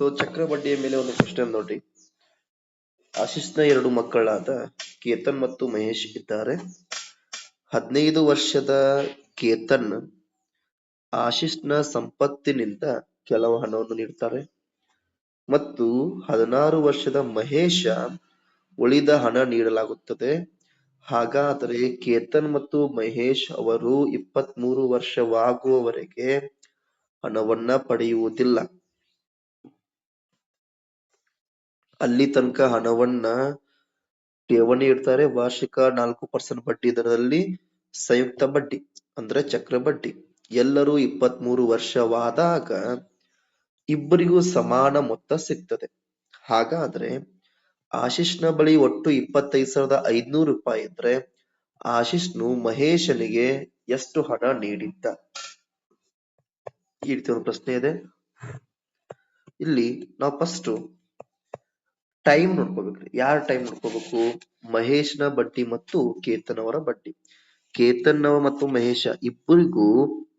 So ಚಕ್ರ ಬಡ್ಡಿಯ ಮೇಲೆ ಒಂದು ಕ್ವಶನ್ ನೋಡ್ರಿ ನ ಎರಡು ಮಕ್ಕಳಾದ ಕೇತನ್ ಮತ್ತು ಮಹೇಶ್ ಇದ್ದಾರೆ. ಹದಿನೈದು ವರ್ಷದ ಕೇತನ್ ಆಶೀಶ್ನ ಸಂಪತ್ತಿನಿಂದ ಕೆಲವು ಹಣವನ್ನು ನೀಡುತ್ತಾರೆ ಮತ್ತು ಹದಿನಾರು ವರ್ಷದ ಮಹೇಶ ಉಳಿದ ಹಣ ನೀಡಲಾಗುತ್ತದೆ. ಹಾಗಾದರೆ ಕೇತನ್ ಮತ್ತು ಮಹೇಶ್ ಅವರು ಇಪ್ಪತ್ಮೂರು ವರ್ಷವಾಗುವವರೆಗೆ ಹಣವನ್ನ ಪಡೆಯುವುದಿಲ್ಲ. ಅಲ್ಲಿ ತನಕ ಹಣವನ್ನ ಠೇವಣಿ ಇಡ್ತಾರೆ. ವಾರ್ಷಿಕ ನಾಲ್ಕು ಪರ್ಸೆಂಟ್ ಬಡ್ಡಿ ದರದಲ್ಲಿ ಸಂಯುಕ್ತ ಬಡ್ಡಿ, ಅಂದ್ರೆ ಚಕ್ರ ಬಡ್ಡಿ. ಎಲ್ಲರೂ ಇಪ್ಪತ್ಮೂರು ವರ್ಷವಾದಾಗ ಇಬ್ಬರಿಗೂ ಸಮಾನ ಮೊತ್ತ ಸಿಗ್ತದೆ. ಹಾಗಾದ್ರೆ ಆಶಿಷ್ನ ಬಳಿ ಒಟ್ಟು ಇಪ್ಪತ್ತೈದು ಸಾವಿರದ ಐದ್ನೂರು ರೂಪಾಯಿ ಇದ್ರೆ ಆಶಿಷ್ನು ಮಹೇಶನಿಗೆ ಎಷ್ಟು ಹಣ ನೀಡಿದ್ದ? ಈ ರೀತಿ ಒಂದು ಪ್ರಶ್ನೆ ಇದೆ. ಇಲ್ಲಿ ನಾವು ಫಸ್ಟ್ ಟೈಮ್ ನೋಡ್ಕೋಬೇಕ್ರಿ ಯಾರ ಟೈಮ್ ನೋಡ್ಕೋಬೇಕು? ಮಹೇಶ್ನ ಬಡ್ಡಿ ಮತ್ತು ಕೇತನ್ ಅವರ ಬಡ್ಡಿ. ಕೇತನ್ ಮತ್ತು ಮಹೇಶ ಇಬ್ಬರಿಗೂ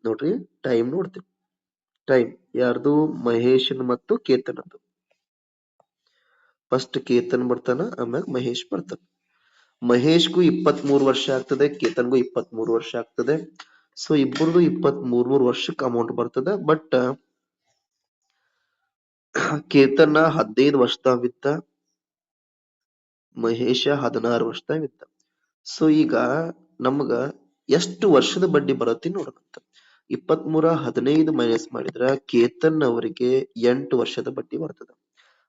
ನೋಡ್ರಿ ಟೈಮ್ ನೋಡ್ತೀವಿ. ಟೈಮ್ ಯಾರ್ದು? ಮಹೇಶನ್ ಮತ್ತು ಕೇತನ್ ಫಸ್ಟ್ ಕೇತನ್ ಬರ್ತಾನ, ಆಮ್ಯಾಗ ಮಹೇಶ್ ಬರ್ತಾನ. ಮಹೇಶ್ಗೂ ಇಪ್ಪತ್ ಮೂರು ವರ್ಷ ಆಗ್ತದೆ, ಕೇತನ್ಗೂ ಇಪ್ಪತ್ ಮೂರು ವರ್ಷ ಆಗ್ತದೆ. ಸೊ ಇಬ್ಬರದು ಇಪ್ಪತ್ ಮೂರ್ ಮೂರ್ ವರ್ಷಕ್ಕೆ ಅಮೌಂಟ್ ಬರ್ತದೆ. ಬಟ್ ಕೇತನ ಹದಿನೈದು ವರ್ಷದಾವಿದ್ದ ಮಹೇಶ ಹದಿನಾರು ವರ್ಷದಾವಿದ್ದ ಸೊ ಈಗ ನಮ್ಗ ಎಷ್ಟು ವರ್ಷದ ಬಡ್ಡಿ ಬರುತ್ತೆ ನೋಡೋಣಂತ ಇಪ್ಪತ್ತ್ ಮೂರ ಹದಿನೈದು ಮೈನಸ್ ಮಾಡಿದ್ರ ಕೇತನ್ ಅವರಿಗೆ ಎಂಟು ವರ್ಷದ ಬಡ್ಡಿ ಬರ್ತದ.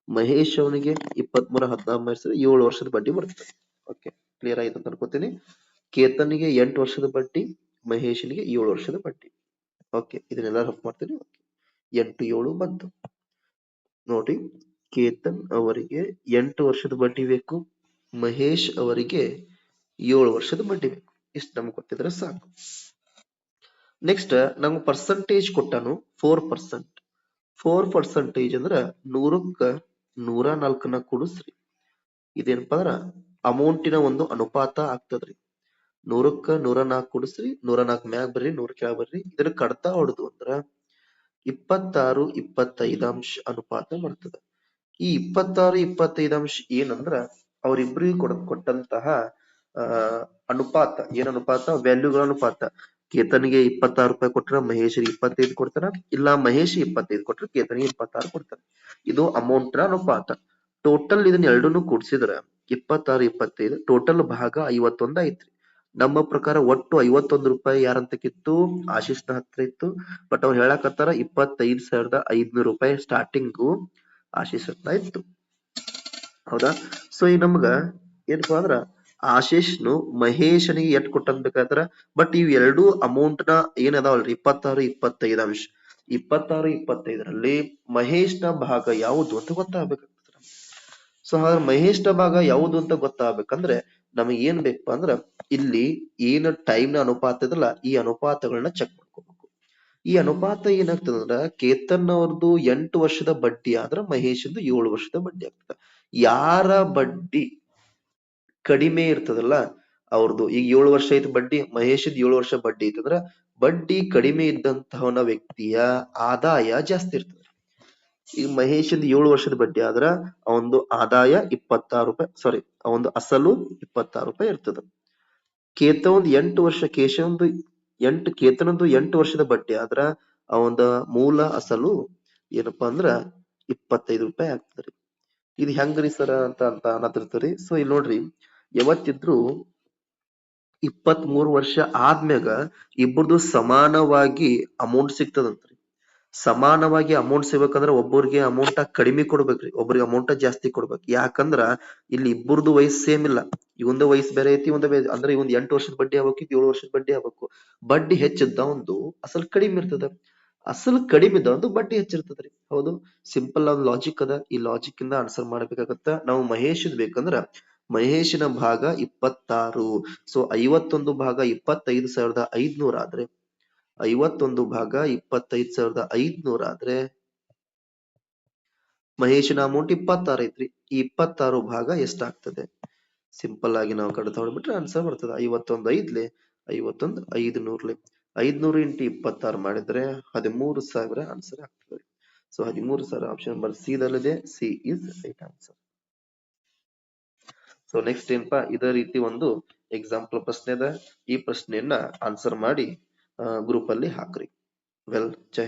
ಮಹೇಶ್ ಅವನಿಗೆ ಇಪ್ಪತ್ತ್ ಮೂರ ಹದಿನಾರು ಏಳು ವರ್ಷದ ಬಡ್ಡಿ ಬರ್ತದೆ. ಓಕೆ ಕ್ಲಿಯರ್ ಆಯ್ತು ಅಂತ ಅನ್ಕೋತೀನಿ. ಕೇತನ್ಗೆ ಎಂಟು ವರ್ಷದ ಬಡ್ಡಿ, ಮಹೇಶನಿಗೆ ಏಳು ವರ್ಷದ ಬಡ್ಡಿ. ಓಕೆ ಇದನ್ನೆಲ್ಲ ರಫ್ ಮಾಡ್ತೀನಿ. ಎಂಟು ಏಳು ಬಂತು. ನೋಡಿ, ಕೇತನ್ ಅವರಿಗೆ ಎಂಟು ವರ್ಷದ ಬಡ್ಡಿ ಬೇಕು. ಮಹೇಶ್ ಅವರಿಗೆ ಏಳು ವರ್ಷದ ಬಡ್ಡಿ ಬೇಕು ಇಷ್ಟು ನಮ್ಗೆ ಗೊತ್ತಿದ್ರೆ ಸಾಕು. ನೆಕ್ಸ್ಟ್ ನಮ್ಗೆ ಪರ್ಸಂಟೇಜ್ ಕೊಟ್ಟಾನು ಫೋರ್ ಪರ್ಸೆಂಟ್ ಫೋರ್ ಪರ್ಸೆಂಟೇಜ್ ಅಂದ್ರ ನೂರಕ್ಕ ನೂರ ನಾಲ್ಕನ ಕೂಡಿಸ್ರಿ. ಇದೇನಪ್ಪ ಅಂದ್ರ ಅಮೌಂಟಿನ ಒಂದು ಅನುಪಾತ ಆಗ್ತದ್ರಿ. ನೂರಕ್ಕ ನೂರ ನಾಲ್ಕು ಕೂಡಿಸ್ರಿ, ನೂರ ನಾಲ್ಕು ಮ್ಯಾಗ ಬರ್ರಿ, ನೂರ ಕೆಳಗೆ ಬರ್ರಿ. ಇದ್ರ ಕಡ್ತಾ ಹೊಡೆದು ಅಂದ್ರ ಇಪ್ಪತ್ತಾರು ಇಪ್ಪತ್ತೈದಾಂಶ ಅನುಪಾತ ಬರ್ತದ. ಈ ಇಪ್ಪತ್ತಾರು ಇಪ್ಪತ್ತೈದಾಂಶ ಏನಂದ್ರ ಅವರಿಬ್ಬರಿಗೂ ಕೊಡ, ಕೊಟ್ಟಂತಹ, ಆ, ಅನುಪಾತ, ಏನ್ ಅನುಪಾತ? ವ್ಯಾಲ್ಯೂಗಳ ಅನುಪಾತ. ಕೇತನ್ಗೆ ಇಪ್ಪತ್ತಾರು ರೂಪಾಯಿ ಕೊಟ್ರ ಮಹೇಶ್ಗೆ ಇಪ್ಪತ್ತೈದು ಕೊಡ್ತಾರ, ಇಲ್ಲ ಮಹೇಶ್ ಇಪ್ಪತ್ತೈದು ಕೊಟ್ರ ಕೇತನಿಗೆ ಇಪ್ಪತ್ತಾರು ಕೊಡ್ತಾರ. ಇದು ಅಮೌಂಟ್ನ ಅನುಪಾತ. ಟೋಟಲ್ ಇದನ್ನ ಎರಡನ್ನು ಕೂಡ್ಸಿದ್ರ, ಇಪ್ಪತ್ತಾರು, ಇಪ್ಪತ್ತೈದು ಟೋಟಲ್ ಭಾಗ ಐವತ್ತೊಂದ್ ಐತ್ರಿ. ನಮ್ಮ ಪ್ರಕಾರ ಒಟ್ಟು ಐವತ್ತೊಂದು ರೂಪಾಯಿ ಯಾರಂತಕ್ಕಿತ್ತು ಆಶಿಷ್ನ ಹತ್ರ ಇತ್ತು. ಬಟ್ ಅವ್ರು ಹೇಳಕತ್ತಾರ ಇಪ್ಪತ್ತೈದು ಸಾವಿರದ ಐದ್ನೂರು ರೂಪಾಯಿ ಸ್ಟಾರ್ಟಿಂಗು ಆಶಿಸ್ ಹತ್ರ ಇತ್ತು. ಹೌದಾ? ಸೊ ಈ ನಮ್ಗ ಏನಪ್ಪಾ ಅಂದ್ರ ಆಶೀಶ್ನು ಮಹೇಶನಿಗೆ ಎಟ್ ಕೊಟ್ಟಂತ ಬೇಕಾದ್ರ ಬಟ್ ಇವ್ ಎರಡೂ ಅಮೌಂಟ್ನ ಏನದಾವಲ್ರಿ? ಇಪ್ಪತ್ತಾರು ಇಪ್ಪತ್ತೈದು ಅಂಶ. ಇಪ್ಪತ್ತಾರು ಇಪ್ಪತ್ತೈದರಲ್ಲಿ ಮಹೇಶ್ನ ಭಾಗ ಯಾವುದು ಅಂತ ಗೊತ್ತಾಗ್ಬೇಕಾಗ್ತದೆ ಸೊ ಹಾಗಾದ್ರೆ ಮಹೇಶ್ನ ಭಾಗ ಯಾವುದು ಅಂತ ಗೊತ್ತಾಗ್ಬೇಕಂದ್ರೆ ನಮಗೆ ಏನ್ ಬೇಕಪ್ಪ ಅಂದ್ರ ಇಲ್ಲಿ ಏನ್ ಟೈಮ್ನ ಅನುಪಾತ ಇದಲ್ಲ ಈ ಅನುಪಾತಗಳನ್ನ ಚೆಕ್ ಮಾಡ್ಕೋಬೇಕು. ಈ ಅನುಪಾತ ಏನಾಗ್ತದ ಅಂದ್ರ ಕೇತನ್ ಅವ್ರದ್ದು ಎಂಟು ವರ್ಷದ ಬಡ್ಡಿ ಆದ್ರ ಮಹೇಶಂದು ಏಳು ವರ್ಷದ ಬಡ್ಡಿ ಆಗ್ತದ. ಯಾರ ಬಡ್ಡಿ ಕಡಿಮೆ ಇರ್ತದಲ್ಲ ಅವ್ರದ್ದು ಈಗ ಏಳು ವರ್ಷ ಐತಿ ಬಡ್ಡಿ, ಮಹೇಶದ್ ಏಳು ವರ್ಷ ಬಡ್ಡಿ ಐತಂದ್ರ ಬಡ್ಡಿ ಕಡಿಮೆ ಇದ್ದಂತಹವನ ವ್ಯಕ್ತಿಯ ಆದಾಯ ಜಾಸ್ತಿ ಇರ್ತದೆ. ಈಗ ಮಹೇಶದ್ ಏಳು ವರ್ಷದ ಬಡ್ಡಿ ಆದ್ರ ಅವಂದು ಆದಾಯ ಇಪ್ಪತ್ತಾರು ರೂಪಾಯಿ ಸಾರಿ ಅವಂದು ಅಸಲು ಇಪ್ಪತ್ತಾರು ರೂಪಾಯಿ ಇರ್ತದ. ಕೇತವಂದ್ ಎಂಟು ವರ್ಷ, ಕೇಶವಂದು ಎಂಟು, ಕೇತನಂದು ಎಂಟು ವರ್ಷದ ಬಡ್ಡಿ ಆದ್ರ ಅವಂದ ಮೂಲ ಅಸಲು ಏನಪ್ಪಾ ಅಂದ್ರ ಇಪ್ಪತ್ತೈದು ರೂಪಾಯಿ ಆಗ್ತದ್ರಿ ಇದು ಹೆಂಗ್ರಿ ಸರ ಅಂತ ಅಂತ ಅನ್ನತಿರ್ತೀರಿ ಸೊ ಇಲ್ಲಿ ನೋಡ್ರಿ, ಯಾವತ್ತಿದ್ರು ಇಪ್ಪತ್ತ್ ಮೂರು ವರ್ಷ ಆದ್ಮ್ಯಾಗ ಇಬ್ಬರದು ಸಮಾನವಾಗಿ ಅಮೌಂಟ್ ಸಿಗ್ತದಂತ್ರಿ. ಸಮಾನವಾಗಿ ಅಮೌಂಟ್ ಸಿಗ್ಬೇಕಂದ್ರ ಒಬ್ಬರಿಗೆ ಅಮೌಂಟ್ ಕಡಿಮೆ ಕೊಡ್ಬೇಕ್ರಿ, ಒಬ್ಬರಿಗೆ ಅಮೌಂಟ್ ಜಾಸ್ತಿ ಕೊಡ್ಬೇಕು. ಯಾಕಂದ್ರ ಇಲ್ಲಿ ಇಬ್ಬರದು ವಯಸ್ಸು ಸೇಮ್ ಇಲ್ಲ. ಇವಂದ ವಯಸ್ಸು ಬೇರೆ ಐತಿ ಒಂದ ಅಂದ್ರೆ ಇವಂದ್ ಎಂಟು ವರ್ಷದ ಬಡ್ಡಿ ಆಗ್ಬೇಕು ಏಳು ವರ್ಷದ ಬಡ್ಡಿ ಆಗ್ಬೇಕು. ಬಡ್ಡಿ ಹೆಚ್ಚಿದ್ದ ಒಂದು ಅಸಲ್ ಕಡಿಮೆ ಇರ್ತದ. ಅಸಲ್ ಕಡಿಮೆ ಒಂದು ಬಡ್ಡಿ ಹೆಚ್ಚಿರ್ತದ್ರಿ. ಹೌದು ಸಿಂಪಲ್ ಒಂದ್ ಲಾಜಿಕ್ ಅದ. ಈ ಲಾಜಿಕ್ ಇಂದ ಆನ್ಸರ್ ಮಾಡ್ಬೇಕಾಗತ್ತ. ನಾವು ಮಹೇಶ್ ಬೇಕಂದ್ರ ಮಹೇಶನ ಭಾಗ ಇಪ್ಪತ್ತಾರು. ಸೊ ಐವತ್ತೊಂದು ಭಾಗ ಇಪ್ಪತ್ತೈದು ಸಾವಿರದ ಐದ್ನೂರ ಆದ್ರೆ, ಐವತ್ತೊಂದು ಭಾಗ ಇಪ್ಪತ್ತೈದು ಸಾವಿರದ ಐದ್ನೂರ ಆದ್ರೆ, ಮಹೇಶನ ಅಮೌಂಟ್ ಇಪ್ಪತ್ತಾರು ಐತ್ರಿ. ಈ ಇಪ್ಪತ್ತಾರು ಭಾಗ ಎಷ್ಟಾಗ್ತದೆ? ಸಿಂಪಲ್ ಆಗಿ ನಾವು ಕಡಿತ ಹೊಡ್ಬಿಟ್ರೆ ಆನ್ಸರ್ ಬರ್ತದೆ. ಐವತ್ತೊಂದು ಐದ್ಲೆ, ಐವತ್ತೊಂದು ಐದು ನೂರ್ಲೆ ಐದ್ನೂರು ಇಂಟು ಇಪ್ಪತ್ತಾರು ಮಾಡಿದ್ರೆ ಹದಿಮೂರು ಸಾವಿರ ಆನ್ಸರ್ ಆಗ್ತದೆ. ಸೊ ಹದಿಮೂರು ಸಾವಿರ option number C ದಲ್ಲಿದೆ. C is right answer so next ಏನಪ್ಪಾ? ಇದೇ ರೀತಿ ಒಂದು ಎಕ್ಸಾಂಪಲ್ ಪ್ರಶ್ನೆ ಅದ ಈ ಪ್ರಶ್ನೆಯನ್ನ ಆನ್ಸರ್ ಮಾಡಿ ಗ್ರೂಪ್ ಅಲ್ಲಿ ಹಾಕ್ರಿ. ವೆಲ್ ಜೈ